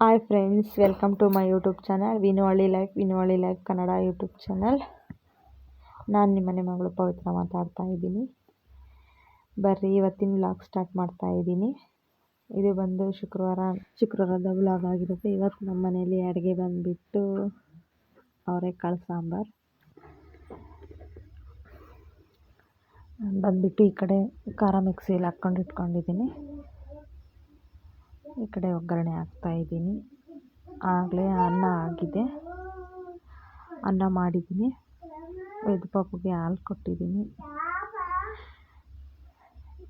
Hi friends welcome to my YouTube channel Vinuvalli life Vinuvalli life Kannada YouTube channel ನಾನು ನಿಮ್ಮನೆ ಮಗಳು ಪವಿತ್ರ ಮಾತಾಡ್ತಾ ಇದ್ದೀನಿ. ಬರ್ರಿ, ಇವತ್ತಿನ ವ್ಲಾಗ್ ಸ್ಟಾರ್ಟ್ ಮಾಡ್ತಾ ಇದ್ದೀನಿ. ಇದು ಬಂದು ಶುಕ್ರವಾರ, ಶುಕ್ರವಾರದ ವ್ಲಾಗ್ ಆಗಿರುತ್ತೆ. ಇವತ್ತು ನಮ್ಮ ಮನೆಯಲ್ಲಿ ಅಡುಗೆ ಬಂದುಬಿಟ್ಟು ಅವರೆಕಾಳು ಸಾಂಬಾರು. ಬಂದುಬಿಟ್ಟು ಈ ಕಡೆ ಖಾರ ಮಿಕ್ಸಿಯಲ್ಲಿ ಹಾಕ್ಕೊಂಡು ಇಟ್ಕೊಂಡಿದ್ದೀನಿ. ಈ ಕಡೆ ಒಗ್ಗರಣೆ ಹಾಕ್ತಾ ಇದ್ದೀನಿ. ಆಗಲೇ ಅನ್ನ ಆಗಿದೆ. ಅನ್ನ ಮಾಡಿದ್ದೀನಿ. ಇದು ಪಾಪುಗೆ ಹಾಲು ಕೊಟ್ಟಿದ್ದೀನಿ.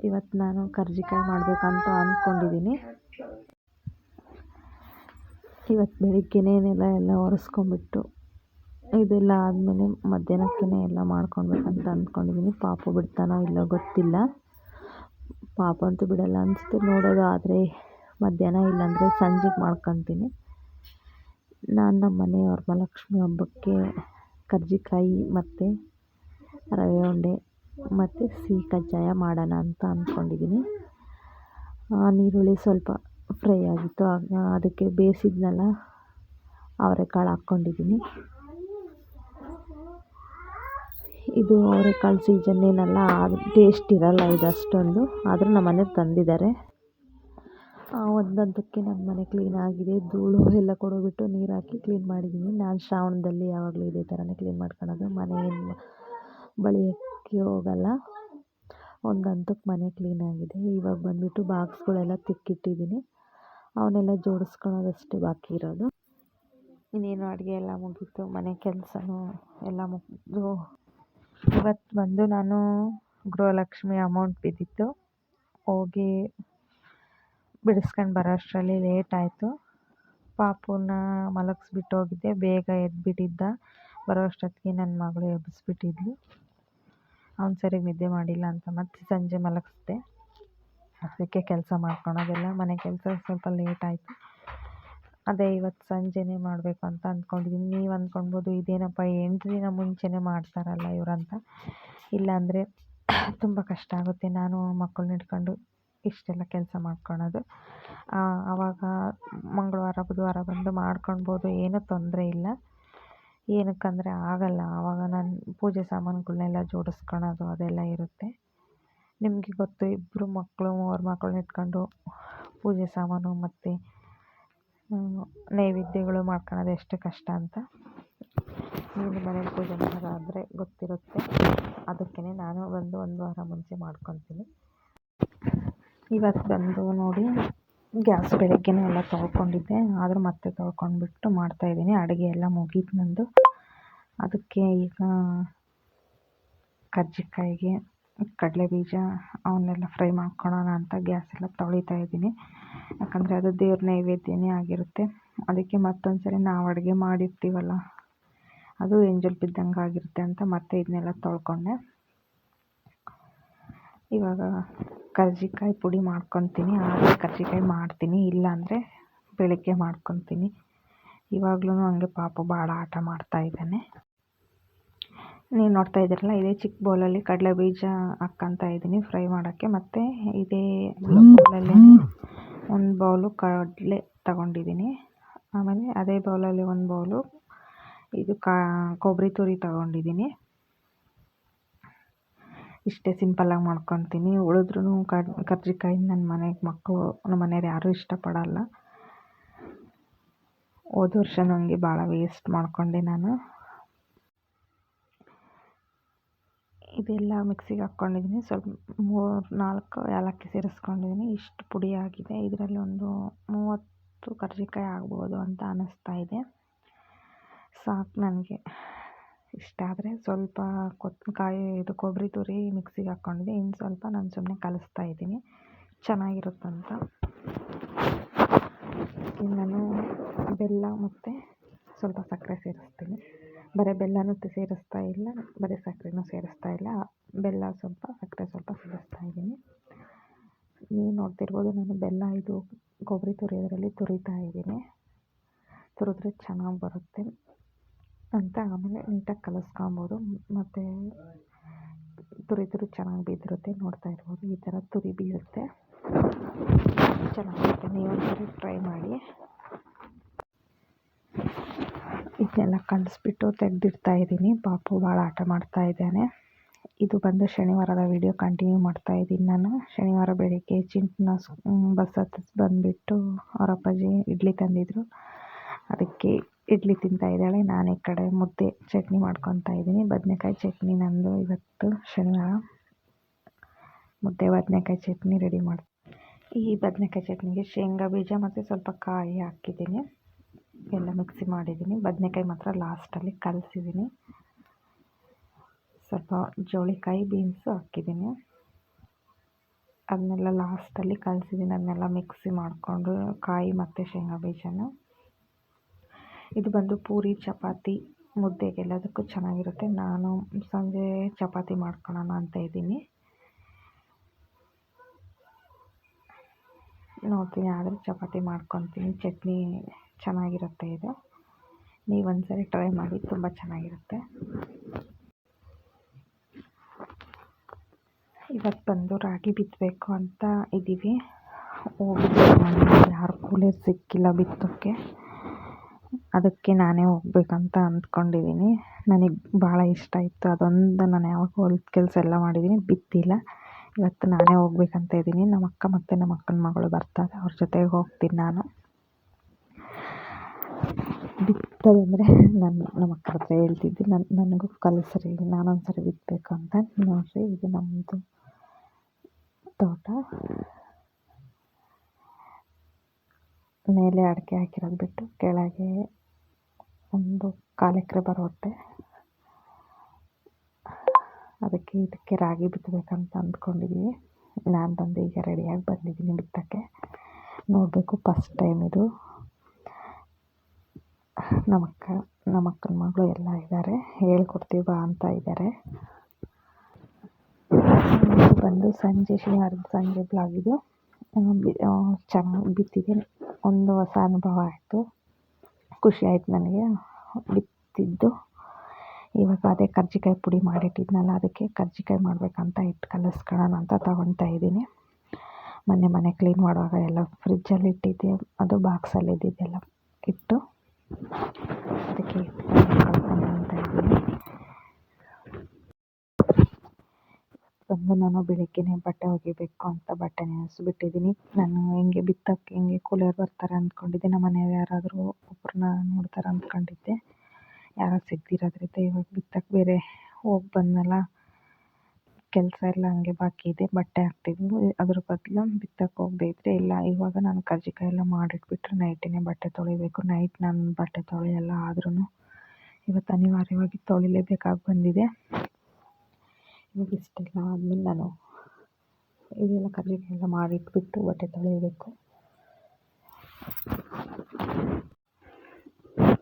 ಇವತ್ತು ನಾನು ಕರ್ಜಿಕಾಯಿ ಮಾಡಬೇಕಂತ ಅಂದ್ಕೊಂಡಿದ್ದೀನಿ ಇವತ್ತು ಬೆಳಿಗ್ಗೆನೇನೆಲ್ಲ ಎಲ್ಲ ಒರೆಸ್ಕೊಂಬಿಟ್ಟು ಇದೆಲ್ಲ ಆದಮೇಲೆ ಮಧ್ಯಾಹ್ನಕ್ಕೇ ಎಲ್ಲ ಮಾಡ್ಕೊಳ್ಬೇಕಂತ ಅಂದ್ಕೊಂಡಿದ್ದೀನಿ ಪಾಪ ಬಿಡ್ತಾನೋ ಇಲ್ಲೋ ಗೊತ್ತಿಲ್ಲ. ಪಾಪ ಅಂತೂ ಬಿಡಲ್ಲ ಅನಿಸುತ್ತೆ. ನೋಡೋದು ಆದರೆ ಮಧ್ಯಾಹ್ನ ಇಲ್ಲಾಂದರೆ ಸಂಜೆಗೆ ಮಾಡ್ಕೊತೀನಿ. ನಾನು ನಮ್ಮ ಮನೆಯವ್ರ ವರಮಹಾಲಕ್ಷ್ಮಿ ಹಬ್ಬಕ್ಕೆ ಕರ್ಜಿಕಾಯಿ ಮತ್ತು ರವೆ ಉಂಡೆ ಮತ್ತು ಸಿಹಿ ಕಜ್ಜಾಯ ಮಾಡೋಣ ಅಂತ ಅಂದ್ಕೊಂಡಿದ್ದೀನಿ ನೀರುಳ್ಳಿ ಸ್ವಲ್ಪ ಫ್ರೈ ಆಗಿತ್ತು. ಅದಕ್ಕೆ ಬೇಯಿಸಿದ್ನಲ್ಲ, ಅವರೆಕಾಳು ಹಾಕ್ಕೊಂಡಿದ್ದೀನಿ ಇದು ಅವರೆಕಾಳು ಸೀಸನ್ ಏನಲ್ಲ ಟೇಸ್ಟ್ ಇರಲ್ಲ ಇದು ಅಷ್ಟೊಂದು ಆದರೂ ನಮ್ಮ ಮನೆಗೆ ತಂದಿದ್ದಾರೆ. ಒಂದೊಂದಕ್ಕೆ ನನ್ನ ಮನೆ ಕ್ಲೀನ್ ಆಗಿದೆ. ಧೂಳು ಎಲ್ಲ ಕೊಡೋಬಿಟ್ಟು ನೀರು ಹಾಕಿ ಕ್ಲೀನ್ ಮಾಡಿದ್ದೀನಿ ನಾನು ಶ್ರಾವಣದಲ್ಲಿ ಯಾವಾಗಲೂ ಇದೇ ಥರನೇ ಕ್ಲೀನ್ ಮಾಡ್ಕೊಳೋದು. ಮನೆ ಏನು ಬಳಿಯೋಕ್ಕೆ ಹೋಗಲ್ಲ. ಒಂದಂತಕ್ಕೆ ಮನೆ ಕ್ಲೀನ್ ಆಗಿದೆ. ಇವಾಗ ಬಂದುಬಿಟ್ಟು ಬಾಕ್ಸ್ಗಳೆಲ್ಲ ತಿಕ್ಕಿಟ್ಟಿದ್ದೀನಿ ಅವನ್ನೆಲ್ಲ ಜೋಡಿಸ್ಕೊಳೋದಷ್ಟೇ ಬಾಕಿ ಇರೋದು. ಇನ್ನೇನು ಅಡುಗೆ ಎಲ್ಲ ಮುಗೀತು. ಮನೆ ಕೆಲಸನೂ ಎಲ್ಲ ಮುಗಿದು ಇವತ್ತು ಬಂದು ನಾನು ಗೃಹಲಕ್ಷ್ಮಿ ಅಮೌಂಟ್ ಬಿದ್ದಿತ್ತು. ಹೋಗಿ ಬಿಡಿಸ್ಕೊಂಡು ಬರೋ ಅಷ್ಟರಲ್ಲಿ ಲೇಟ್ ಆಯಿತು. ಪಾಪುನ ಮಲಗಿಸ್ಬಿಟ್ಟು ಹೋಗಿದ್ದೆ. ಬೇಗ ಎದ್ಬಿಟ್ಟಿದ್ದ. ಬರೋ ಅಷ್ಟೊತ್ತಿಗೆ ನನ್ನ ಮಗಳು ಎಬ್ಬಿಸ್ಬಿಟ್ಟಿದ್ಲು ಅವ್ನು ಸರಿಗೆ ನಿದ್ದೆ ಮಾಡಿಲ್ಲ ಅಂತ ಮತ್ತೆ ಸಂಜೆ ಮಲಗಿಸ್ದೆ. ಅದಕ್ಕೆ ಕೆಲಸ ಮಾಡ್ಕೊಳೋದೆಲ್ಲ. ಮನೆ ಕೆಲಸ ಸ್ವಲ್ಪ ಲೇಟ್ ಆಯಿತು. ಅದೇ ಇವತ್ತು ಸಂಜೆನೇ ಮಾಡಬೇಕು ಅಂತ ಅಂದ್ಕೊಂಡಿದ್ದೀನಿ ನೀವು ಅಂದ್ಕೊಳ್ಬೋದು ಇದೇನಪ್ಪ ಎಂಟು ದಿನ ಮುಂಚೆನೇ ಮಾಡ್ತಾರಲ್ಲ ಇವರಂತ. ಇಲ್ಲಾಂದರೆ ತುಂಬ ಕಷ್ಟ ಆಗುತ್ತೆ. ನಾನು ಮಕ್ಕಳನ್ನ ಹಿಡ್ಕೊಂಡು ಇಷ್ಟೆಲ್ಲ ಕೆಲಸ ಮಾಡ್ಕೊಳೋದು. ಆವಾಗ ಮಂಗಳವಾರ, ಬುಧವಾರ ಬಂದು ಮಾಡ್ಕೊಳ್ಬೋದು, ಏನೂ ತೊಂದರೆ ಇಲ್ಲ. ಏನಕ್ಕಂದರೆ ಆಗಲ್ಲ. ಆವಾಗ ನಾನು ಪೂಜೆ ಸಾಮಾನುಗಳ್ನೆಲ್ಲ ಜೋಡಿಸ್ಕೊಳೋದು ಅದೆಲ್ಲ ಇರುತ್ತೆ. ನಿಮಗೆ ಗೊತ್ತು ಇಬ್ಬರು ಮಕ್ಕಳು ಮೂವರು ಮಕ್ಕಳನ್ನ ಇಟ್ಕೊಂಡು ಪೂಜೆ ಸಾಮಾನು ಮತ್ತು ನೈವೇದ್ಯಗಳು ಮಾಡ್ಕೊಳೋದು ಎಷ್ಟು ಕಷ್ಟ ಅಂತ ನೀವು ಮನೇಲಿ ಪೂಜೆ ಮಾಡೋದಾದರೆ ಗೊತ್ತಿರುತ್ತೆ. ಅದಕ್ಕೇ ನಾನು ಬಂದು ಒಂದು ವಾರ ಮುಂಚೆ ಮಾಡ್ಕೊತೀನಿ ಇವತ್ತು ಬಂದು ನೋಡಿ ಗ್ಯಾಸ್ ಬೆಳಗ್ಗೆನೇ ಎಲ್ಲ ತೊಳ್ಕೊಂಡಿದ್ದೆ. ಆದರೂ ಮತ್ತೆ ತೊಳ್ಕೊಂಡ್ಬಿಟ್ಟು ಮಾಡ್ತಾಯಿದ್ದೀನಿ ಅಡುಗೆ ಎಲ್ಲ ಮುಗೀತು ನಂದು. ಅದಕ್ಕೆ ಈಗ ಕರ್ಜಿಕಾಯಿಗೆ ಕಡಲೆ ಬೀಜ ಅವನ್ನೆಲ್ಲ ಫ್ರೈ ಮಾಡ್ಕೊಳೋಣ ಅಂತ ಗ್ಯಾಸ್ ಎಲ್ಲ ತೊಳಿತಾ ಇದ್ದೀನಿ. ಯಾಕಂದರೆ ಅದು ದೇವ್ರ ನೈವೇದ್ಯನೇ ಆಗಿರುತ್ತೆ. ಅದಕ್ಕೆ ಮತ್ತೊಂದು ಸರಿ ನಾವು ಅಡುಗೆ ಮಾಡಿರ್ತೀವಲ್ಲ, ಅದು ಎಂಜಲ್ ಬಿದ್ದಂಗೆ ಆಗಿರುತ್ತೆ ಅಂತ ಮತ್ತೆ ಇದನ್ನೆಲ್ಲ ತೊಳ್ಕೊಂಡೆ. ಇವಾಗ ಕರ್ಜಿಕಾಯಿ ಪುಡಿ ಮಾಡ್ಕೊತೀನಿ. ಆದರೆ ಕರ್ಜಿಕಾಯಿ ಮಾಡ್ತೀನಿ. ಇಲ್ಲಾಂದರೆ ಬೆಳಗ್ಗೆ ಮಾಡ್ಕೊತೀನಿ. ಇವಾಗಲೂ ಹಂಗೆ ಪಾಪ ಭಾಳ ಆಟ ಮಾಡ್ತಾ ಇದ್ದಾನೆ. ನೀವು ನೋಡ್ತಾ ಇದ್ದೀರಲ್ಲ, ಇದೇ ಚಿಕ್ಕ ಬೌಲಲ್ಲಿ ಕಡಲೆ ಬೀಜ ಹಾಕ್ಕೊತ ಇದ್ದೀನಿ ಫ್ರೈ ಮಾಡೋಕ್ಕೆ. ಮತ್ತು ಇದೇ ಬೌಲಲ್ಲಿ ಒಂದು ಬೌಲು ಕಡಲೆ ತಗೊಂಡಿದ್ದೀನಿ. ಆಮೇಲೆ ಅದೇ ಬೌಲಲ್ಲಿ ಒಂದು ಬೌಲು ಇದು ಕಾ, ಕೊಬ್ಬರಿ ತುರಿ ತಗೊಂಡಿದ್ದೀನಿ. ಇಷ್ಟೇ ಸಿಂಪಲ್ಲಾಗಿ ಮಾಡ್ಕೊತೀನಿ. ಉಳಿದ್ರೂ ಕರ್ಜಿಕಾಯಿ ನನ್ನ ಮನೆಗೆ ಮಕ್ಕಳು ನಮ್ಮ ಮನೆಯವ್ರು ಯಾರೂ ಇಷ್ಟಪಡಲ್ಲ. ಹೋದ ವರ್ಷ ನನಗೆ ಭಾಳ ವೇಸ್ಟ್ ಮಾಡಿಕೊಂಡೆ ನಾನು. ಇದೆಲ್ಲ ಮಿಕ್ಸಿಗೆ ಹಾಕ್ಕೊಂಡಿದ್ದೀನಿ ಸ್ವಲ್ಪ ಮೂರು, ನಾಲ್ಕು ಏಲಕ್ಕಿ ಸೇರಿಸ್ಕೊಂಡಿದ್ದೀನಿ ಇಷ್ಟು ಪುಡಿ ಆಗಿದೆ. ಇದರಲ್ಲಿ ಒಂದು ಮೂವತ್ತು ಕರ್ಜಿಕಾಯಿ ಆಗ್ಬೋದು ಅಂತ ಅನ್ನಿಸ್ತಾ ಇದೆ. ಸಾಕು ನನಗೆ. ಇಷ್ಟ ಆದರೆ ಸ್ವಲ್ಪ ಕೊತ್ತಂಕಾಯಿ ಇದು ಕೊಬ್ಬರಿ ತುರಿ ಮಿಕ್ಸಿಗೆ ಹಾಕ್ಕೊಂಡಿದ್ದೆ. ಇನ್ನು ಸ್ವಲ್ಪ ನಾನು ಸುಮ್ಮನೆ ಕಲಿಸ್ತಾ ಇದ್ದೀನಿ. ಚೆನ್ನಾಗಿರುತ್ತಂತ. ಇನ್ನು ನಾನು ಬೆಲ್ಲ ಮತ್ತು ಸ್ವಲ್ಪ ಸಕ್ಕರೆ ಸೇರಿಸ್ತೀನಿ. ಬರೀ ಬೆಲ್ಲನೂ ಸೇರಿಸ್ತಾ ಇಲ್ಲ, ಬರೀ ಸಕ್ಕರೆನೂ ಸೇರಿಸ್ತಾ ಇಲ್ಲ. ಬೆಲ್ಲ ಸ್ವಲ್ಪ, ಸಕ್ಕರೆ ಸ್ವಲ್ಪ ಸೇರಿಸ್ತಾ ಇದ್ದೀನಿ. ನೀವು ನೋಡ್ತಿರ್ಬೋದು ನಾನು ಬೆಲ್ಲ ಇದು ಕೊಬ್ಬರಿ ತುರಿಯೋದ್ರಲ್ಲಿ ತುರಿತಾ ಇದ್ದೀನಿ. ತುರಿದ್ರೆ ಚೆನ್ನಾಗಿ ಬರುತ್ತೆ. ಅಂತ ಆಮೇಲೆ ನೀಟಾಗಿ ಕಲಸ್ಕೊಬೋದು. ಮತ್ತು ತುರಿ ತುರಿ ಚೆನ್ನಾಗಿ ಬಿದ್ದಿರುತ್ತೆ ನೋಡ್ತಾ ಇರ್ಬೋದು. ಈ ಥರ ತುರಿ ಬೀಳುತ್ತೆ. ಚೆನ್ನಾಗಿರುತ್ತೆ. ನೀವು ಒಂದ್ಸರಿ ಟ್ರೈ ಮಾಡಿ. ಇದನ್ನೆಲ್ಲ ಕಲಿಸ್ಬಿಟ್ಟು ತೆಗೆದಿಡ್ತಾ ಇದ್ದೀನಿ. ಪಾಪು ಭಾಳ ಆಟ ಮಾಡ್ತಾ ಇದ್ದಾನೆ. ಇದು ಬಂದು ಶನಿವಾರದ ವಿಡಿಯೋ ಕಂಟಿನ್ಯೂ ಮಾಡ್ತಾ ಇದ್ದೀನಿ ನಾನು. ಶನಿವಾರ ಬೆಳಿಗ್ಗೆ ಚಿಂತನ ಬಸ್ ಹತ್ತಿಸ್ ಬಂದುಬಿಟ್ಟು ಅವರ ಅಪ್ಪಾಜಿ ಇಡ್ಲಿ ತಂದಿದ್ದರು ಅದಕ್ಕೆ ಇಡ್ಲಿ ತಿಂತಾ ಇದ್ದಾಳೆ. ನಾನು ಈ ಕಡೆ ಮುದ್ದೆ ಚಟ್ನಿ ಮಾಡ್ಕೊತಾ ಇದ್ದೀನಿ. ಬದನೆಕಾಯಿ ಚಟ್ನಿ ನಂದು ಇವತ್ತು ಶನಿವಾರ. ಮುದ್ದೆ, ಬದನೆಕಾಯಿ ಚಟ್ನಿ ರೆಡಿ ಮಾಡಿ, ಈ ಬದನೆಕಾಯಿ ಚಟ್ನಿಗೆ ಶೇಂಗಾ ಬೀಜ ಮತ್ತು ಸ್ವಲ್ಪ ಕಾಯಿ ಹಾಕಿದ್ದೀನಿ. ಎಲ್ಲ ಮಿಕ್ಸಿ ಮಾಡಿದ್ದೀನಿ. ಬದನೆಕಾಯಿ ಮಾತ್ರ ಲಾಸ್ಟಲ್ಲಿ ಕಲಸಿದ್ದೀನಿ. ಸ್ವಲ್ಪ ಜೋಳಿಕಾಯಿ ಬೀನ್ಸು ಹಾಕಿದ್ದೀನಿ. ಅದನ್ನೆಲ್ಲ ಲಾಸ್ಟಲ್ಲಿ ಕಲಸಿದ್ದೀನಿ. ಅದನ್ನೆಲ್ಲ ಮಿಕ್ಸಿ ಮಾಡಿಕೊಂಡು ಕಾಯಿ ಮತ್ತು ಶೇಂಗಾ ಬೀಜನ. ಇದು ಬಂದು ಪೂರಿ, ಚಪಾತಿ ಮುದ್ದೆಗೆಲ್ಲದಕ್ಕೂ ಚೆನ್ನಾಗಿರುತ್ತೆ. ನಾನು ಸಂಜೆ ಚಪಾತಿ ಮಾಡ್ಕೊಳ್ಳೋಣ ಅಂತ ಇದ್ದೀನಿ. ನೋಡ್ತೀನಿ, ಆದರೆ ಚಪಾತಿ ಮಾಡ್ಕೊತೀನಿ. ಚಟ್ನಿ ಚೆನ್ನಾಗಿರುತ್ತೆ ಇದು. ನೀವು ಒಂದ್ಸರಿ ಟ್ರೈ ಮಾಡಿ, ತುಂಬ ಚೆನ್ನಾಗಿರುತ್ತೆ. ಇವತ್ತು ಬಂದು ರಾಗಿ ಬಿತ್ತಬೇಕು ಅಂತ ಇದ್ದೀವಿ ಹೋಗಿ ಯಾರು ಕೂಲಿಯರ್ ಸಿಕ್ಕಿಲ್ಲ ಬಿತ್ತೋಕ್ಕೆ ಅದಕ್ಕೆ ನಾನೇ ಹೋಗ್ಬೇಕಂತ ಅಂದ್ಕೊಂಡಿದ್ದೀನಿ. ನನಗೆ ಭಾಳ ಇಷ್ಟ ಇತ್ತು ಅದೊಂದು ನಾನು ಯಾವಾಗ ಹೊಲದ ಕೆಲಸ ಎಲ್ಲ ಮಾಡಿದ್ದೀನಿ ಬಿತ್ತಿಲ್ಲ ಇವತ್ತು ನಾನೇ ಹೋಗ್ಬೇಕಂತ ಇದ್ದೀನಿ ನಮ್ಮ ಅಕ್ಕ ಮತ್ತು ನಮ್ಮ ಅಕ್ಕನ ಮಗಳು ಬರ್ತಾರೆ. ಅವ್ರ ಜೊತೆಗೆ ಹೋಗ್ತೀನಿ ನಾನು. ಬಿತ್ತೋದಂದರೆ ನನ್ನ ನಮ್ಮ ಅಕ್ಕ ಹತ್ರ ಹೇಳ್ತಿದ್ದೆ. ನನ್ನ ನನಗೂ ಕಲಿಸ್ರಿ ನಾನೊಂದು ಸರಿ ಬಿತ್ತಬೇಕು ಅಂತ. ನೋಡಿರಿ, ಇದು ನಮ್ಮದು ತೋಟ. ಮೇಲೆ ಅಡಿಕೆ ಹಾಕಿರೋದು ಬಿಟ್ಟು ಕೆಳಗೆ ಒಂದು ಕಾಲು ಎಕರೆ ಬರುತ್ತೆ ಅದಕ್ಕೆ ಇದಕ್ಕೆ ರಾಗಿ ಬಿತ್ತಬೇಕಂತ ಅಂದ್ಕೊಂಡಿದ್ದೀವಿ ನಾನು ಬಂದು ಈಗ ರೆಡಿಯಾಗಿ ಬಂದಿದ್ದೀನಿ ಬಿತ್ತೋಕ್ಕೆ. ನೋಡಬೇಕು ಫಸ್ಟ್ ಟೈಮ್ ಇದು. ನಮ್ಮಕ್ಕ ನಮ್ಮ ಅಕ್ಕನ ಮಗಳು ಎಲ್ಲ ಇದ್ದಾರೆ ಹೇಳ್ಕೊಡ್ತೀವಿ ಬಾ ಅಂತ ಇದ್ದಾರೆ ಬಂದು ಸಂಜೆ ಶನಿವಾರದ ಸಂಜೆ ಬ್ಲಾಗ್ ಇದು ಚೆನ್ನಾಗಿ ಬಿತ್ತಿದೆ. ಒಂದು ಹೊಸ ಅನುಭವ ಆಯಿತು. ಖುಷಿ ಆಯ್ತು ನನಗೆ. ಬಿತ್ತಿದ್ದು. ಇವಾಗ ಅದೇ ಕರ್ಜಿಕಾಯಿ ಪುಡಿ ಮಾಡಿಟ್ಟಿದ್ನಲ್ಲ, ಅದಕ್ಕೆ ಕರ್ಜಿಕಾಯಿ ಮಾಡಬೇಕಂತ ಹಿಟ್ಟು ಕಲಸ್ಕೊಳ್ಳೋಣ ಅಂತ ತಗೊತಾ ಇದ್ದೀನಿ. ಮೊನ್ನೆ ಮನೆ ಕ್ಲೀನ್ ಮಾಡುವಾಗ ಎಲ್ಲ ಫ್ರಿಜ್ಜಲ್ಲಿ ಇಟ್ಟಿದ್ದೆ. ಅದು ಬಾಕ್ಸಲ್ಲಿ ಇದ್ದಿದ್ದೆಲ್ಲ ಇಟ್ಟು ಅದಕ್ಕೆ ಅಂತ ಇದ್ದೀನಿ. ಬಂದು ನಾನು ಬೆಳಿಗ್ಗೆನೆ ಬಟ್ಟೆ ಒಗಿಬೇಕು ಅಂತ ಬಟ್ಟೆ ನೆನೆಸ್ಬಿಟ್ಟಿದ್ದೀನಿ ನಾನು ಹಿಂಗೆ ಬಿತ್ತಕ್ಕೆ ಹಿಂಗೆ ಕೂಲಿಯರು ಬರ್ತಾರೆ ಅಂದ್ಕೊಂಡಿದ್ದೆ. ನಮ್ಮ ಮನೆಯವ್ರು ಯಾರಾದರೂ ಒಬ್ಬರನ್ನ ನೋಡ್ತಾರೆ ಅಂದ್ಕೊಂಡಿದ್ದೆ. ಯಾರೋ ಸಿಗದಿರೋದ್ರಿಂದ ಇವಾಗ ಬಿತ್ತಕ್ಕೆ ಬೇರೆ ಹೋಗಿ ಬಂದ್ನಲ್ಲ, ಕೆಲಸ ಎಲ್ಲ ಹಂಗೆ ಬಾಕಿ ಇದೆ, ಬಟ್ಟೆ ಹಾಕ್ತಿದ್ವು ಅದ್ರ ಬದಲು ಬಿತ್ತಕ್ಕೆ ಹೋಗದೆ ಇಲ್ಲ, ಇವಾಗ ನಾನು ಕರ್ಜಿಕಾಯಿ ಎಲ್ಲ ಮಾಡಿಟ್ಬಿಟ್ರೆ ನೈಟೇ ಬಟ್ಟೆ ತೊಳಿಬೇಕು. ನೈಟ್ ನಾನು ಬಟ್ಟೆ ತೊಳೆಯಲ್ಲ ಆದ್ರೂ ಇವತ್ತು ಅನಿವಾರ್ಯವಾಗಿ ತೊಳಿಲೇಬೇಕಾಗಿ ಬಂದಿದೆ. ಇವಾಗ ಇಷ್ಟೆಲ್ಲ ಆದಮೇಲೆ ನಾನು ಇದೆಲ್ಲ ಕರ್ಜಿಕಾಯಿ ಎಲ್ಲ ಮಾಡಿಟ್ಬಿಟ್ಟು ಬಟ್ಟೆ ತೊಳಿಬೇಕು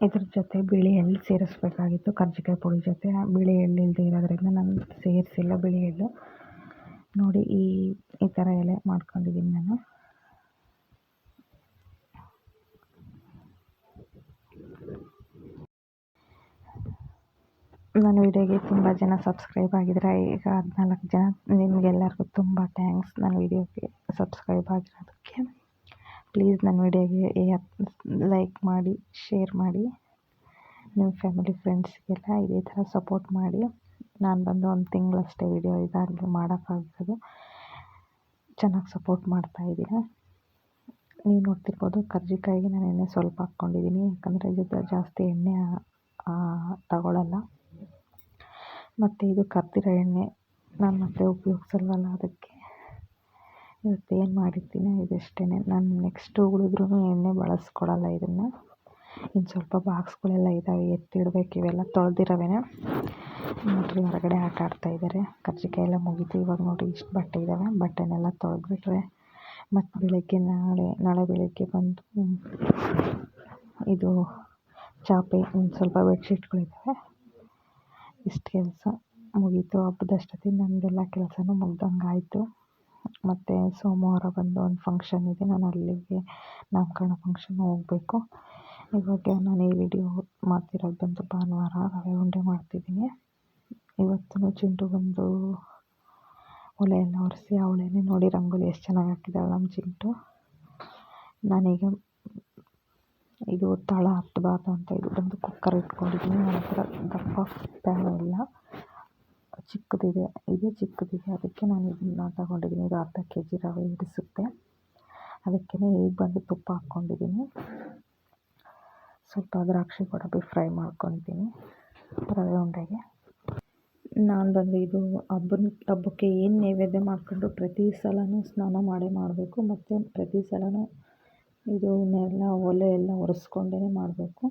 ಇದ್ರ ಜೊತೆ ಬಿಳಿ ಎಳ್ಳು ಸೇರಿಸ್ಬೇಕಾಗಿತ್ತು, ಕರ್ಜಿಕಾಯಿ ಪುಡಿ ಜೊತೆ. ಬಿಳಿ ಎಳ್ಳು ಇಲ್ಲದೆ ಇರೋದ್ರಿಂದ ನಾನು ಸೇರಿಸಿಲ್ಲ ಬಿಳಿ ಎಳ್ಳು. ನೋಡಿ ಈ ಈ ಥರ ಎಲೆ ಮಾಡ್ಕೊಂಡಿದ್ದೀನಿ ನಾನು. ನನ್ನ ವಿಡಿಯೋಗೆ ತುಂಬ ಜನ ಸಬ್ಸ್ಕ್ರೈಬ್ ಆಗಿದ್ರೆ, ಈಗ ಹದಿನಾಲ್ಕು ಜನ ನಿಮಗೆಲ್ಲರಿಗೂ ತುಂಬ ಥ್ಯಾಂಕ್ಸ್ ನನ್ನ ವಿಡಿಯೋಗೆ ಸಬ್ಸ್ಕ್ರೈಬ್ ಆಗಿರೋದಕ್ಕೆ ಪ್ಲೀಸ್ ನನ್ನ ವಿಡಿಯೋಗೆ ಲೈಕ್ ಮಾಡಿ ಶೇರ್ ಮಾಡಿ. ನಿಮ್ಮ ಫ್ಯಾಮಿಲಿ ಫ್ರೆಂಡ್ಸ್ಗೆಲ್ಲ ಇದೇ ಥರ ಸಪೋರ್ಟ್ ಮಾಡಿ. ನಾನು ಬಂದು ಒಂದು ತಿಂಗಳಷ್ಟೇ ವಿಡಿಯೋ ಇದಾಗಿ ಮಾಡೋಕ್ಕಾಗಿರೋದು ಚೆನ್ನಾಗಿ ಸಪೋರ್ಟ್ ಮಾಡ್ತಾಯಿದ್ದೀರ ನೀವು ನೋಡ್ತಿರ್ಬೋದು, ಕರ್ಜಿಕಾಯಿಗೆ ನಾನು ಎಣ್ಣೆ ಸ್ವಲ್ಪ ಹಾಕ್ಕೊಂಡಿದ್ದೀನಿ. ಯಾಕಂದರೆ ಇದು ಜಾಸ್ತಿ ಎಣ್ಣೆ ತಗೊಳ್ಳಲ್ಲ ಮತ್ತು ಇದು ಕರ್ದಿರೋ ಎಣ್ಣೆ ನಾನು ಮತ್ತೆ ಉಪಯೋಗ್ಸಲ್ವಲ್ಲ ಅದಕ್ಕೆ. ಇವತ್ತು ಏನು ಇದಿಷ್ಟೇ ನಾನು ನೆಕ್ಸ್ಟು ಉಳಿದ್ರೂ ಎಣ್ಣೆ ಬಳಸ್ಕೊಡಲ್ಲ ಇದನ್ನು. ಇನ್ನು ಸ್ವಲ್ಪ ಬಾಕ್ಸ್ಗಳೆಲ್ಲ ಇದ್ದಾವೆ ಎತ್ತಿಡಬೇಕು, ಇವೆಲ್ಲ ತೊಳೆದಿರೋವೇ ನೋಡಿರಿ ಹೊರಗಡೆ ಆಟ ಆಡ್ತಾಯಿದ್ದಾರೆ ಕರ್ಜಿಕಾಯಿ ಎಲ್ಲ ಮುಗೀತು. ಇವಾಗ ನೋಡಿ ಇಷ್ಟು ಬಟ್ಟೆ ಇದ್ದಾವೆ ಬಟ್ಟೆನೆಲ್ಲ ತೊಳೆದ್ಬಿಟ್ರೆ ಮತ್ತು ಬೆಳಗ್ಗೆ ನಾಳೆ ನಾಳೆ ಬೆಳಗ್ಗೆ ಬಂದು ಇದು ಚಾಪೆ, ಒಂದು ಸ್ವಲ್ಪ ಬೆಡ್ಶೀಟ್ಗಳಿದ್ದಾವೆ ಇಷ್ಟು ಕೆಲಸ ಮುಗೀತು ಹಬ್ಬದಷ್ಟೊತ್ತಿಗೆ ನಮ್ಮದೆಲ್ಲ ಕೆಲಸನೂ ಮುಗ್ದಂಗೆ ಆಯಿತು ಮತ್ತು ಸೋಮವಾರ ಬಂದು ಒಂದು ಫಂಕ್ಷನ್ ಇದೆ. ನಾನು ಅಲ್ಲಿಗೆ ನಾಮಕರಣ ಫಂಕ್ಷನ್ ಹೋಗಬೇಕು. ಇವಾಗ ನಾನು ಈ ವಿಡಿಯೋ ಮಾಡ್ತಿರೋದು ಬಂದು ಭಾನುವಾರ. ರವೆ ಉಂಡೆ ಮಾಡ್ತಿದ್ದೀನಿ. ಇವತ್ತು ಚಿಂಟು ಬಂದು ಒಲೆ ಎಲ್ಲ ಒರೆಸಿ ಅವಳೇನೆ ನೋಡಿ ರಂಗೋಲಿ ಎಷ್ಟು ಚೆನ್ನಾಗಿ ಹಾಕಿದ್ದಾಳೆ ನಮ್ಮ ಚಿಂಟು. ನಾನೀಗ ಇದು ತಳ ಹತ್ತಬಾರ್ದು ಅಂತ ಇದು ಬಂದು ಕುಕ್ಕರ್ ಇಟ್ಕೊಂಡಿದ್ದೀನಿ. ನಂತರ ದಪ್ಪ ಪ್ಯಾನು ಇಲ್ಲ. ಚಿಕ್ಕದಿದೆ. ಇದು ಚಿಕ್ಕದಿದೆ. ಅದಕ್ಕೆ ನಾನು ಇದನ್ನ ತಗೊಂಡಿದ್ದೀನಿ. ಇದು ಅರ್ಧ ಕೆ ಜಿ ರವೆ ಹಿಡಿಸುತ್ತೆ ಅದಕ್ಕೆ ಈಗ ಬಂದು ತುಪ್ಪ ಹಾಕ್ಕೊಂಡಿದ್ದೀನಿ. ಸ್ವಲ್ಪ ದ್ರಾಕ್ಷಿ ಗೋಡಂಬಿ ಫ್ರೈ ಮಾಡ್ಕೊತೀನಿ ರವೆ ಉಂಡೆಗೆ. ನಾನು ಬಂದು ಇದು ಹಬ್ಬನ ಹಬ್ಬಕ್ಕೆ ಏನು ನೈವೇದ್ಯ ಮಾಡಿಕೊಂಡು ಪ್ರತಿ ಸಲವೂ ಸ್ನಾನ ಮಾಡೇ ಮಾಡಬೇಕು. ಮತ್ತು ಪ್ರತಿ ಸಲವೂ ಇದನ್ನೆಲ್ಲ ಒಲೆ ಎಲ್ಲ ಒರೆಸ್ಕೊಂಡೇನೆ ಮಾಡಬೇಕು.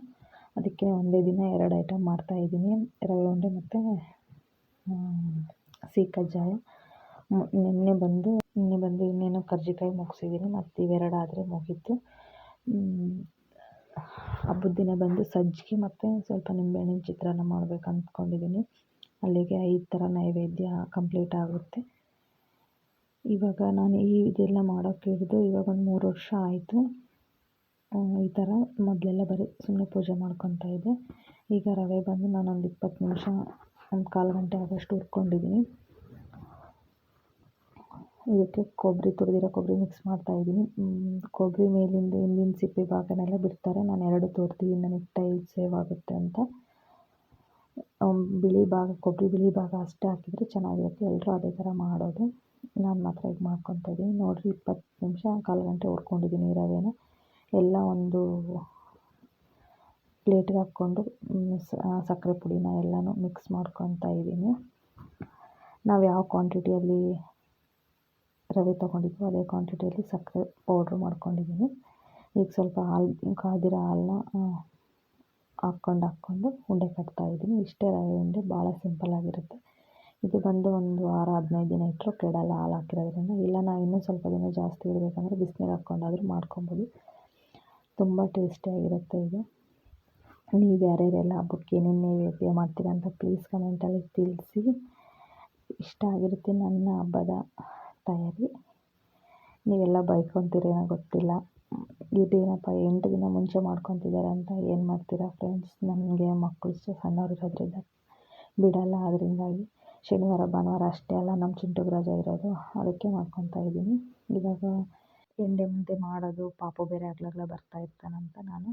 ಅದಕ್ಕೆ ಒಂದೇ ದಿನ ಎರಡು ಐಟಮ್ ಮಾಡ್ತಾಯಿದ್ದೀನಿ ರವೆ ಉಂಡೆ ಮತ್ತು ಸಿಹಿ ಕಜ್ಜಾಯ ನಿನ್ನೆ ಬಂದು ನಿನ್ನೆ ಬಂದು ಇನ್ನೇನು ಕರ್ಜಿಕಾಯಿ ಮುಗಿಸಿದ್ದೀನಿ. ಮತ್ತು ಇವೆರಡು ಆದರೆ ಮುಗೀತು ಹಬ್ಬದ ದಿನ ಬಂದು ಸಜ್ಜಿಗೆ ಮತ್ತು ಸ್ವಲ್ಪ ನಿಂಬೆಹಣ್ಣಿನ ಚಿತ್ರಾನ್ನ ಮಾಡ್ಬೇಕು ಅಂದ್ಕೊಂಡಿದ್ದೀನಿ. ಅಲ್ಲಿಗೆ ಐದು ಥರ ನೈವೇದ್ಯ ಕಂಪ್ಲೀಟ್ ಆಗುತ್ತೆ. ಇವಾಗ ನಾನು ಈ ಇದೆಲ್ಲ ಮಾಡೋಕ್ಕೆ ಹಿಡಿದು ಇವಾಗ ಒಂದು ಮೂರು ವರ್ಷ ಆಯಿತು. ಈ ಥರ ಮೊದಲೆಲ್ಲ ಬರೀ ಸುಮ್ಮನೆ ಪೂಜೆ ಮಾಡ್ಕೊತಾ ಇದ್ದೆ. ಈಗ ರವೆ ಬಂದು ನಾನು ಒಂದು ಇಪ್ಪತ್ತು ನಿಮಿಷ, ಒಂದು ಕಾಲು ಗಂಟೆ ಆಗೋಷ್ಟು ಹುರ್ಕೊಂಡಿದ್ದೀನಿ. ಇದಕ್ಕೆ ಕೊಬ್ಬರಿ ತುರಿದಿರೋ ಕೊಬ್ಬರಿ ಮಿಕ್ಸ್ ಮಾಡ್ತಾ ಇದ್ದೀನಿ. ಕೊಬ್ಬರಿ ಮೇಲಿಂದ ಹಿಂದಿನ ಸಿಪ್ಪೆ ಭಾಗನೆಲ್ಲ ಬಿಡ್ತಾರೆ. ನಾನು ಎರಡು ತೋರ್ತೀನಿ ನನಗೆ ಟೈಲ್ ಸೇವ್ ಆಗುತ್ತೆ ಅಂತ. ಬಿಳಿ ಭಾಗ, ಕೊಬ್ಬರಿ ಬಿಳಿ ಭಾಗ ಅಷ್ಟೇ ಹಾಕಿದರೆ ಚೆನ್ನಾಗಿರುತ್ತೆ. ಎಲ್ಲರೂ ಅದೇ ಥರ ಮಾಡೋದು. ನಾನು ಮಾತ್ರ ಈಗ ಮಾಡ್ಕೊತಾ ಇದ್ದೀನಿ. ನೋಡಿರಿ, ಇಪ್ಪತ್ತು ನಿಮಿಷ, ಕಾಲು ಗಂಟೆ ಹುರ್ಕೊಂಡಿದ್ದೀನಿ ರವೆನ. ಎಲ್ಲ ಒಂದು ಪ್ಲೇಟ್ಗೆ ಹಾಕ್ಕೊಂಡು ಸಕ್ಕರೆ ಪುಡಿನ ಎಲ್ಲನೂ ಮಿಕ್ಸ್ ಮಾಡ್ಕೊತಾ ಇದ್ದೀನಿ. ನಾವು ಯಾವ ಕ್ವಾಂಟಿಟಿಯಲ್ಲಿ ರವೆ ತೊಗೊಂಡಿದ್ವೋ ಅದೇ ಕ್ವಾಂಟಿಟಿಯಲ್ಲಿ ಸಕ್ಕರೆ ಪೌಡ್ರ್ ಮಾಡ್ಕೊಂಡಿದ್ದೀನಿ. ಈಗ ಸ್ವಲ್ಪ ಹಾಲು, ಕಾದಿರೋ ಹಾಲನ್ನ ಹಾಕ್ಕೊಂಡು ಹಾಕ್ಕೊಂಡು ಉಂಡೆ ಕಟ್ತಾ ಇದ್ದೀನಿ. ಇಷ್ಟೇ ರವೆ ಉಂಡೆ ಭಾಳ ಸಿಂಪಲ್ಲಾಗಿರುತ್ತೆ ಇದು ಬಂದು ಒಂದು ವಾರ ಹದಿನೈದು ದಿನ ಇಟ್ಟರು ಕೆಡಲ್ಲ ಹಾಲು ಹಾಕಿರೋದ್ರಿಂದ. ಇಲ್ಲ ನಾವು ಇನ್ನೂ ಸ್ವಲ್ಪ ದಿನ ಜಾಸ್ತಿ ಇಡಬೇಕಂದ್ರೆ ಬಿಸಿನೀರು ಹಾಕ್ಕೊಂಡಾದರೂ ಮಾಡ್ಕೊಬೋದು. ತುಂಬ ಟೇಸ್ಟಿಯಾಗಿರುತ್ತೆ ಇದು. ನೀವು ಯಾರ್ಯಾರೆಲ್ಲ ಹಬ್ಬಕ್ಕೆ ಏನೇನು ನೈವೇದ್ಯ ಮಾಡ್ತೀರ ಅಂತ ಪ್ಲೀಸ್ ಕಮೆಂಟಲ್ಲಿ ತಿಳಿಸಿ. ಇಷ್ಟ ಆಗಿರುತ್ತೆ ನನ್ನ ಹಬ್ಬದ ತಯಾರಿ. ನೀವೆಲ್ಲ ಬೈಕೊತೀರೇನೋ ಗೊತ್ತಿಲ್ಲ. ಇದೇನಪ್ಪ ಎಂಟು ದಿನ ಮುಂಚೆ ಮಾಡ್ಕೊತಿದ್ದಾರೆ ಅಂತ ಏನು ಮಾಡ್ತೀರಾ ಫ್ರೆಂಡ್ಸ್ ನನಗೆ ಮಕ್ಕಳು ಸಣ್ಣವ್ರು ಇರೋದ್ರಿಂದ ಬಿಡಲ್ಲ. ಅದರಿಂದಾಗಿ ಶನಿವಾರ, ಭಾನುವಾರ ಅಷ್ಟೇ ಅಲ್ಲ ನಮ್ಮ ರಜೆ ಇರೋದು. ಅದಕ್ಕೆ ಮಾಡ್ಕೊತಾ ಇದ್ದೀನಿ. ಇವಾಗ ಎಂಡೆ ಮುಂದೆ ಮಾಡೋದು, ಪಾಪು ಬೇರೆ ಹಗ್ಲಗ್ಲ ಬರ್ತಾ ಇರ್ತಾನಂತ ನಾನು.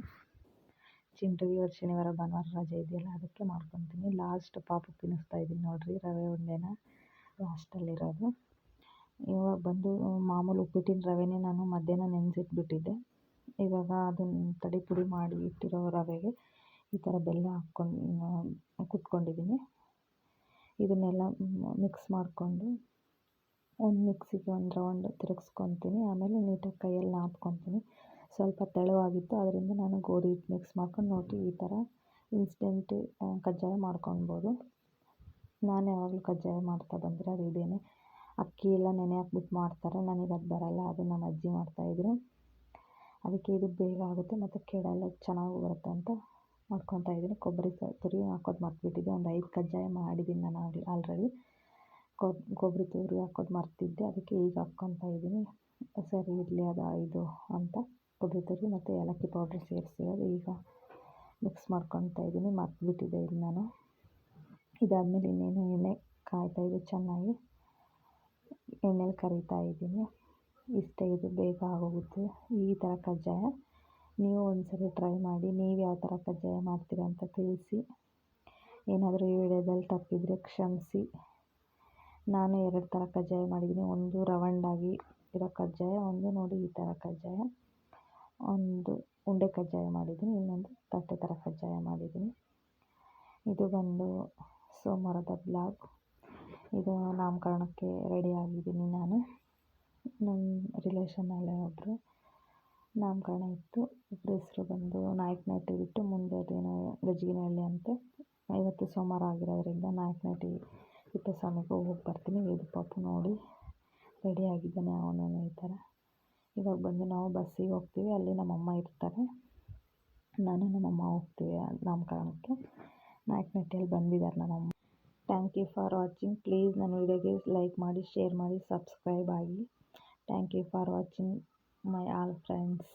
ಚಿಂಟುಗೆ ಇವತ್ತು ಶನಿವಾರ, ಭಾನುವಾರ ರಜೆ ಇದೆಯಲ್ಲ, ಅದಕ್ಕೆ ಮಾಡ್ಕೊತೀನಿ. ಲಾಸ್ಟ್ ಪಾಪು ತಿನ್ನಿಸ್ತಾ ಇದ್ದೀನಿ ನೋಡಿರಿ, ರವೆ ಉಂಡೆನ ಲಾಸ್ಟಲ್ಲಿರೋದು ಇವಾಗ ಬಂದು ಮಾಮೂಲು ಉಪ್ಪಿಟ್ಟಿನ ರವೆನೇ ನಾನು ಮಧ್ಯಾಹ್ನ ನೆನೆಸಿಟ್ಬಿಟ್ಟಿದ್ದೆ. ಇವಾಗ ಅದನ್ನು ತಡಿ ಪುಡಿ ಮಾಡಿ ಇಟ್ಟಿರೋ ರವೆಗೆ ಈ ಥರ ಬೆಲ್ಲ ಹಾಕ್ಕೊಂಡು ಕುಟ್ಕೊಂಡಿದ್ದೀನಿ ಇದನ್ನೆಲ್ಲ ಮಿಕ್ಸ್ ಮಾಡಿಕೊಂಡು ಒಂದು ಮಿಕ್ಸಿಗೆ ಒಂದು ರೌಂಡ್ ತಿರುಗಿಸ್ಕೊತೀನಿ. ಆಮೇಲೆ ನೀಟಾಗಿ ಕೈಯಲ್ಲಿ ನಾದ್ಕೊತೀನಿ. ಸ್ವಲ್ಪ ತೆಳುವಾಗಿತ್ತು. ಅದರಿಂದ ನಾನು ಗೋಧಿ ಹಿಟ್ಟು ಮಿಕ್ಸ್ ಮಾಡ್ಕೊಂಡು ನೋಡಿ ಈ ಥರ ಇನ್ಸ್ಟೆಂಟ್ ಕಜ್ಜಾಯ ಮಾಡ್ಕೊಳ್ಬೋದು. ನಾನು ಯಾವಾಗಲೂ ಕಜ್ಜಾಯ ಮಾಡ್ತಾ ಬಂದಿರೋದು ಇದೇನೆ. ಅಕ್ಕಿ ಎಲ್ಲ ನೆನೆ ಹಾಕ್ಬಿಟ್ಟು ಮಾಡ್ತಾರೆ. ನನಗೆ ಅದು ಬರಲ್ಲ. ಅದು ನಮ್ಮ ಅಜ್ಜಿ ಮಾಡ್ತಾಯಿದ್ರು ಅದಕ್ಕೆ ಇದು ಬೇಗ ಆಗುತ್ತೆ. ಮತ್ತು ಕೆಡಲ್ಲ ಚೆನ್ನಾಗೂ ಬರುತ್ತೆ ಅಂತ ಮಾಡ್ಕೊತಾ ಇದ್ದೀನಿ. ಕೊಬ್ಬರಿ ತುರಿ ಹಾಕೋದು ಮರ್ತುಬಿಟ್ಟಿದ್ದೆ ಒಂದು ಐದು ಕಜ್ಜಾಯ ಮಾಡಿದ್ದೀನಿ ನಾನು ಆಗಲಿ ಆಲ್ರೆಡಿ ಕೊಬ್ಬರಿ ತುರಿ ಹಾಕೋದು ಮರ್ತಿದ್ದೆ. ಅದಕ್ಕೆ ಈಗ ಹಾಕ್ಕೊತಾ ಇದ್ದೀನಿ. ಸರಿ, ಇರಲಿ, ಅದು ಇದು ಅಂತ ಕೊಬ್ಬರಿ ತುರಿ ಮತ್ತು ಏಲಕ್ಕಿ ಪೌಡ್ರ್ ಸೇರಿಸಿರೋದು ಈಗ ಮಿಕ್ಸ್ ಮಾಡ್ಕೊತಾ ಇದ್ದೀನಿ. ಮರ್ತುಬಿಟ್ಟಿದ್ದೆ ಇದು ನಾನು. ಇದಾದಮೇಲೆ ಇನ್ನೇನು ಎಣ್ಣೆ ಕಾಯ್ತಾ ಇದೆ ಚೆನ್ನಾಗಿ. ಎಣ್ಣೆಲಿ ಕರಿತಾ ಇದ್ದೀನಿ. ಇಷ್ಟೇ, ಇದು ಬೇಗ ಆಗೋಗುತ್ತೆ. ಈ ಥರ ಕಜ್ಜಾಯ ನೀವು ಒಂದ್ಸರಿ ಟ್ರೈ ಮಾಡಿ. ನೀವು ಯಾವ ಥರ ಕಜ್ಜಾಯ ಮಾಡ್ತೀರಾ ಅಂತ ತಿಳಿಸಿ. ಏನಾದರೂ ಈ ವಿಡಿಯೋದಲ್ಲಿ ಕ್ಷಮಿಸಿ. ನಾನು ಎರಡು ಥರ ಕಜ್ಜಾಯ ಮಾಡಿದ್ದೀನಿ. ಒಂದು ರವಂಡಾಗಿ ಇರೋ ಕಜ್ಜಾಯ, ಒಂದು ನೋಡಿ ಈ ಥರ ಕಜ್ಜಾಯ. ಒಂದು ಉಂಡೆ ಕಜ್ಜಾಯ ಮಾಡಿದ್ದೀನಿ, ಇನ್ನೊಂದು ತಟ್ಟೆ ಥರ ಕಜ್ಜಾಯ ಮಾಡಿದ್ದೀನಿ. ಇದು ಬಂದು ಸೋಮವಾರದ ಬ್ಲಾಗ್ ಇದು ನಾಮಕರಣಕ್ಕೆ ರೆಡಿ ಆಗಿದ್ದೀನಿ ನಾನು. ನಮ್ಮ ರಿಲೇಷನಲ್ಲೇ ಒಬ್ಬರು ನಾಮಕರಣ ಇತ್ತು. ಇಬ್ಬರ ಹೆಸರು ಬಂದು ನಾಯಕನಹಟ್ಟಿ ಬಿಟ್ಟು ಮುಂದೆ ಅದೇನೋ ಗಜಗಿನಹಳ್ಳಿ ಅಂತೆ. ಇವತ್ತು ಸೋಮವಾರ ಆಗಿರೋದ್ರಿಂದ ನಾಯಕನಹಟ್ಟಿ ತಿಪ್ಪೇಸ್ವಾಮಿಗೆ ಹೋಗಿ ಬರ್ತೀನಿ, ಇದು ಪಾಪು ನೋಡಿ ರೆಡಿ ಆಗಿದ್ದಾನೆ ಅವನು ಈ ಥರ. ಇವಾಗ ಬಂದು ನಾವು ಬಸ್ಸಿಗೆ ಹೋಗ್ತೀವಿ, ಅಲ್ಲಿ ನಮ್ಮಮ್ಮ ಇರ್ತಾರೆ. ನಾನು ನಮ್ಮಮ್ಮ ಹೋಗ್ತೀವಿ ನಾಮಕರಣಕ್ಕೆ ನಾಯಕನಹಟ್ಟಿಯಲ್ಲಿ ಬಂದಿದ್ದಾರೆ ನಮ್ಮಮ್ಮ thank you for watching please ನನ್ನ ವಿಡಿಯೋಗೆ ಲೈಕ್ ಮಾಡಿ ಶೇರ್ ಮಾಡಿ ಸಬ್ಸ್ಕ್ರೈಬ್ ಆಗಿ. Thank you for watching my all friends